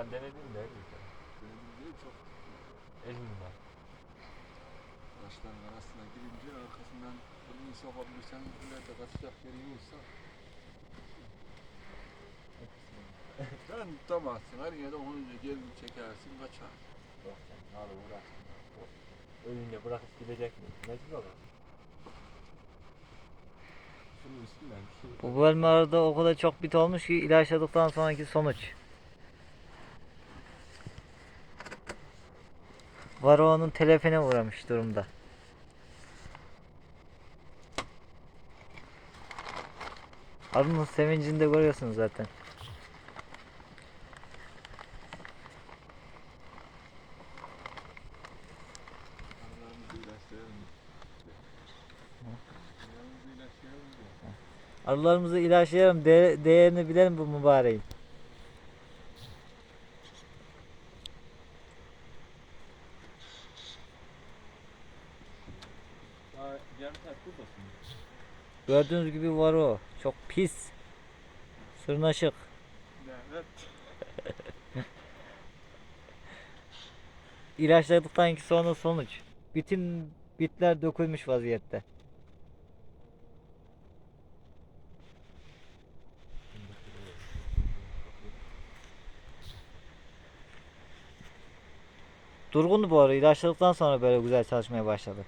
Sen denedin mi? Güzel. Benim değil çok Elimden. taşların arasına girince arkasından elini sokabilirsen ileride kaçacak yerin olsa sen tutamazsın. Her yerde onu gelin çekersin kaçar. Yok sen hala uğraştın. Önünde bırakıp gidecek mi? Mecbur olur. Şey. Bu bölme arada o kadar çok bit olmuş ki ilaçladıktan sonraki sonuç. Varoğunun telefine uğramış durumda. Arının sevincini de görüyorsunuz zaten. Arılarımızı ilaçlayalım, de- değerini bilelim bu mübareğin. Gördüğünüz gibi var o. Çok pis. Sırnaşık. Evet. İlaçladıktan sonra sonuç. Bütün bitler dökülmüş vaziyette. Durgundu bu arada. İlaçladıktan sonra böyle güzel çalışmaya başladı.